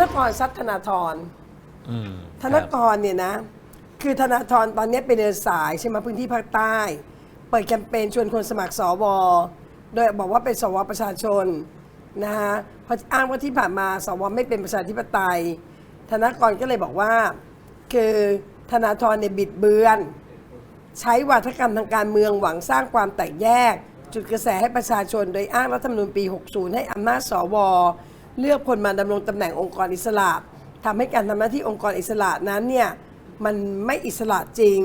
นกรซัดธนาธรอืมธนกรเนี่ยนะ คือธนาธรตอนนี้ไปเดินสายใช่ไหมพื้นที่ภาคใต้ เปิดแคมเปญชวนคนสมัครสวโดยบอกว่าเป็นสวประชาชนนะฮะเพราะอ้างว่าที่ผ่านมาสวไม่เป็นประชาธิปไตย ธนกรก็เลยบอกว่า คือธนาธรเนี่ยบิดเบือน ใช้วาทกรรมทางการเมืองหวังสร้างความแตกแยก จุดกระแสให้ประชาชนโดยอ้างรัฐธรรมนูญปี 60 ให้อำนาจสว เลือกคนมาดำรงตำแหน่งองค์กรอิสระทำให้การทำหน้าที่องค์กรอิสระนั้นเนี่ยมันไม่อิสระจริง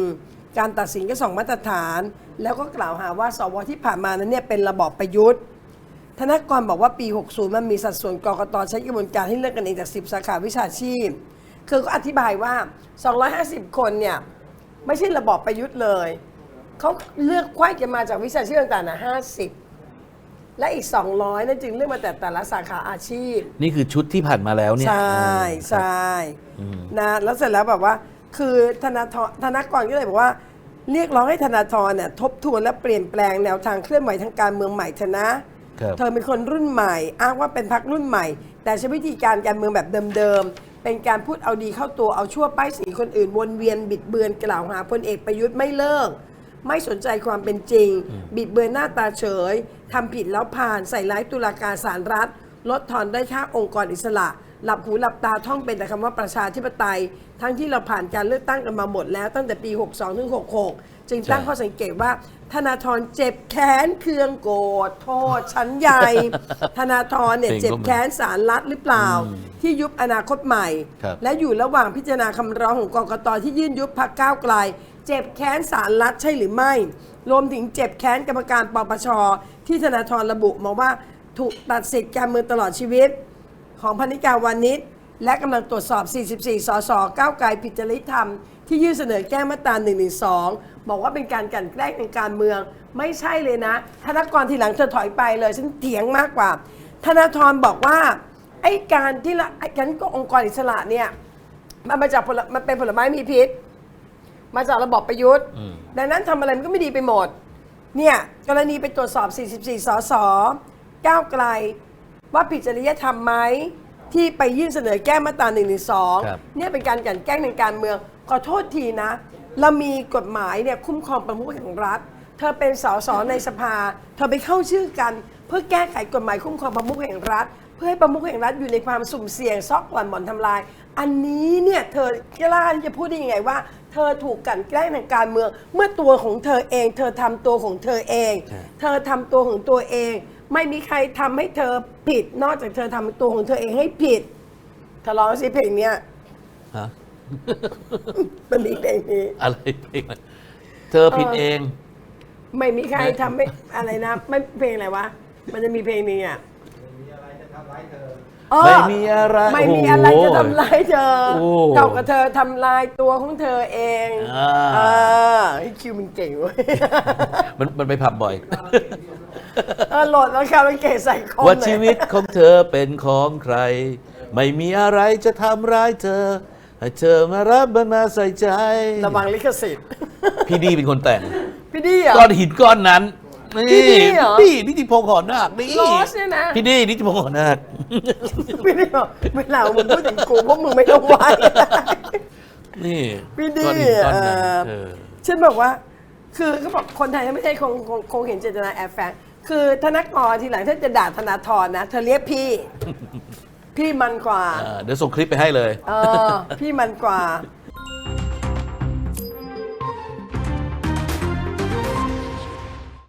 การตัดสินก็สองมาตรฐาน แล้วก็กล่าวหาว่าสวที่ผ่านมานั้นเนี่ยเป็นระบอบประยุทธ์ธนกรบอกว่าปี 60 มันมีสัดส่วนกรกตใช้กระบวนการให้เลือกกันเองจาก 10 สาขาวิชาชีพ คือก็อธิบายว่า 250 คนเนี่ยไม่ใช่ระบอบประยุทธ์เลย เขาเลือกควายกันมาจากวิชาชีพต่างๆนะ50 และอีก 200นั่นจึงเลือกมาแต่แต่ละสาขาอาชีพ นี่คือชุดที่ผ่านมาแล้วเนี่ยใช่อืมใช่นะแล้วเสร็จแล้วแบบว่า คือธนาธรธนากรก็เลยบอกว่าเรียกร้องให้ธนาธรเนี่ยทบทวนและเปลี่ยนแปลงแนวทางเคลื่อนไหวทางการเมืองใหม่เถอะนะครับเธอเป็นคนรุ่นใหม่ อ้างว่าเป็นพักรุ่นใหม่ แต่ใช้วิธีการการเมืองแบบเดิมๆ เป็นการพูดเอาดีเข้าตัวเอาชั่วป้ายสีคนอื่นวนเวียนบิดเบือนกล่าวหาพลเอกประยุทธ์ไม่เลิก ไม่สนใจความเป็นจริง บิดเบือนหน้าตาเฉยทำผิดแล้วผ่านใส่ร้ายตุลาการศาลรัฐ ลดทอนได้ค่าองค์กรอิสระ หลับหูหลับตาท่องเป็นแต่คำว่าประชาธิปไตย ทั้งที่เราผ่านการเลือกตั้งกันมาหมดแล้วตั้งแต่ปี 62ถึง66 จึงตั้งใช่ข้อสังเกตว่า ธนาธรเจ็บแค้นเคืองโกรธโทษชั้นใหญ่ ธนาธรเนี่ยเพลงก็เจ็บแค้นสารรัฐหรือเปล่า ที่ยุบอนาคตใหม่ครับและอยู่ระหว่างพิจารณาคำร้องของกกตที่ยื่นยุบพักก้าวไกล เจ็บแค้นสารรัฐใช่หรือไม่ รวมถึงเจ็บแค้นกรรมการปปชที่ธนาธรระบุมาว่าถูกตัดสิทธิ์การเมืองตลอดชีวิต ของพนิกาวานิช และกำลังตรวจสอบ 44 สสก้าวไกลผิดจริยธรรม ที่ยื่นเสนอแก้มาตรา112 บอกว่าเป็นการกลั่นแกล้งทางการเมือง ไม่ใช่เลยนะ ธนกรทีหลังเธอถอยไปเลยฉันเถียงมากกว่า ธนาธรบอกว่าไอ้การที่ละไอ้การก็องค์กรอิสระเนี่ยมันมาจากผลมันเป็นผลไม้มีพิษ มาจากระบอบประยุทธ์อืมดังนั้นทำอะไรมันก็ไม่ดีไปหมด เนี่ยกรณีไปตรวจสอบ 44 สสก้าวไกล ว่าผิดจริยธรรมไหม ที่ไปยื่นเสนอแก้มาตรา1นึครับ เนี่ยเป็นการกลันแกล้งทางการเมือง ขอโทษทีนะ เรามีกฎหมายเนี่ยคุ้มครองประมุขแห่งรัฐ เธอเป็นสสในสภา เธอไปเข้าชื่อกัน เพื่อแก้ไขกฎหมายคุ้มครองประมุขแห่งรัฐ เพื่อให้ประมุขแห่งรัฐอยู่ในความสุ่มเสี่ยงซอกกลั่นบ่อนทำลาย อันนี้เนี่ยเธอกล้าที่จะพูดได้ยังไงว่า เธอถูกกลันแกล้งทางการเมือง เมื่อตัวของเธอเอง เธอทำตัวของเธอเองใช่เธอทำตัวของตัวเอง ไม่มีใครทำให้เธอผิด นอกจากเธอทำตัวของเธอเองให้ผิดเธอร้องสิเพลงเนี้ยฮะมันมีเพลงนี้ อะไรเพลงอะไรเธอผิดเอง ไม่มีใครทำไม่อะไรนะ ไม่เพลงอะไรวะ มันจะมีเพลงนี้อะเออไม่มีอะไรไม่มีอะไรโอ้โห จะทำร้ายเธอโอ้เท่ากับเธอทำลายตัวของเธอเองอ่า เออไอ้คิวมันเก่งเว้ย มันมันไปผับบ่อย เออโหลดแล้วคาราเกะใส่คอมว่าเลยชีวิตของเธอเป็นของใคร ไม่มีอะไรจะทำร้ายเธอ ให้เธอมารับมันมาใส่ใจ ระวังลิขสิทธิ์ พี่ดีเป็นคนแต่ง พี่ดี้เหรอะ ก้อนหินก้อนนั้นพี่ดีเหรอ พี่นิติพงศ์หอนาคนี่โรสเนี่ยนะ พี่ดีนิติพงศ์หอนาค พี่ดี้บอกเวลามึงพูดถึงกูพวกมึงไม่ต้องไหว นี่พี่ดีก้อนหินก้อนนั้นเอ่อเออ ฉันบอกว่า คือเขาบอกคนไทยไม่ใช่คงคงคงเห็นเจตนาแอบแฝงคือธนกรทีหลังถ้าจะด่าธนาธรนะ เธอเรียกพี่ พี่มันกว่า เออเดี๋ยวส่งคลิปไปให้เลย เออ พี่มันกว่า